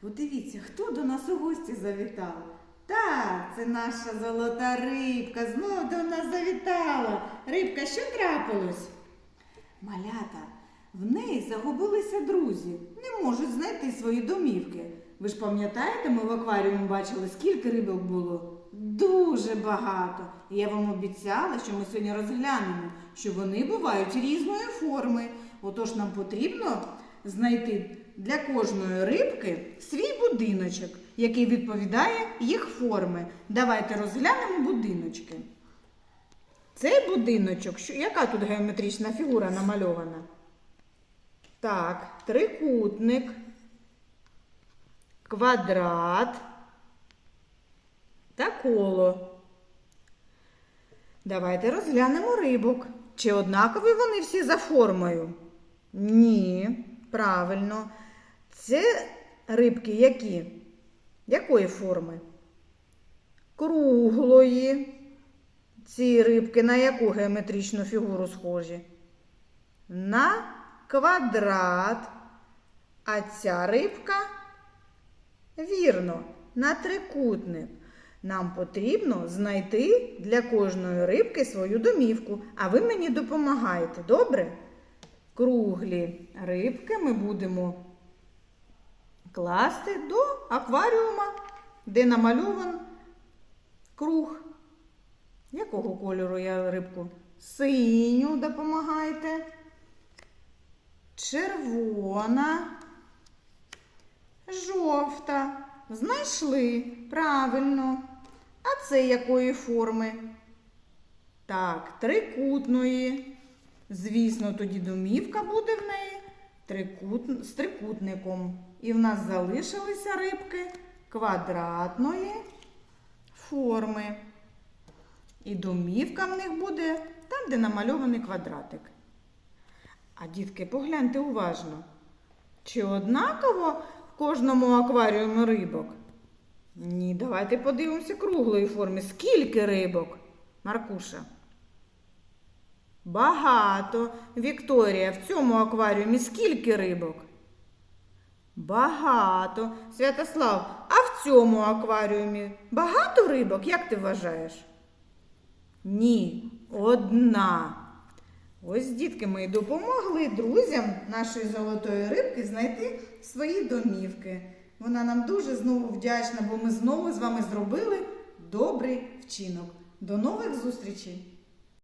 Подивіться, хто до нас у гості завітав. Так, це наша золота рибка. Знов до нас завітала. Рибка, що трапилось? Малята, в неї загубилися друзі, не можуть знайти свої домівки. Ви ж пам'ятаєте, ми в акваріумі бачили, скільки рибок було? Дуже багато. І я вам обіцяла, що ми сьогодні розглянемо, що вони бувають різної форми. Отож нам потрібно знайти для кожної рибки свій будиночок, який відповідає їх форми. Давайте розглянемо будиночки. Цей будиночок, що, яка тут геометрична фігура намальована? Так, трикутник, квадрат та коло. Давайте розглянемо рибок. Чи однакові вони всі за формою? Ні, правильно. Це рибки які? Якої форми? Круглої. Ці рибки на яку геометричну фігуру схожі? На квадрат. А ця рибка, вірно, на трикутник. Нам потрібно знайти для кожної рибки свою домівку, а ви мені допомагаєте, добре? Круглі рибки ми будемо класти до акваріума, де намальован круг. Якого кольору я рибку? Синю допомагайте. Червона. Жовта. Знайшли. Правильно. А це якої форми? Так, трикутної. Звісно, тоді домівка буде в неї трикут... з трикутником. І в нас залишилися рибки квадратної форми. І домівка в них буде там, де намальований квадратик. А дітки, погляньте уважно. Чи однаково в кожному акваріумі рибок? Ні, давайте подивимося круглої форми. Скільки рибок? Маркуша? Багато. Вікторія, в цьому акваріумі скільки рибок? Багато. Святослав, а в цьому акваріумі багато рибок, як ти вважаєш? Ні, одна. Ось дітки ми допомогли друзям нашої золотої рибки знайти свої домівки. Вона нам дуже знову вдячна, бо ми знову з вами зробили добрий вчинок. До нових зустрічей!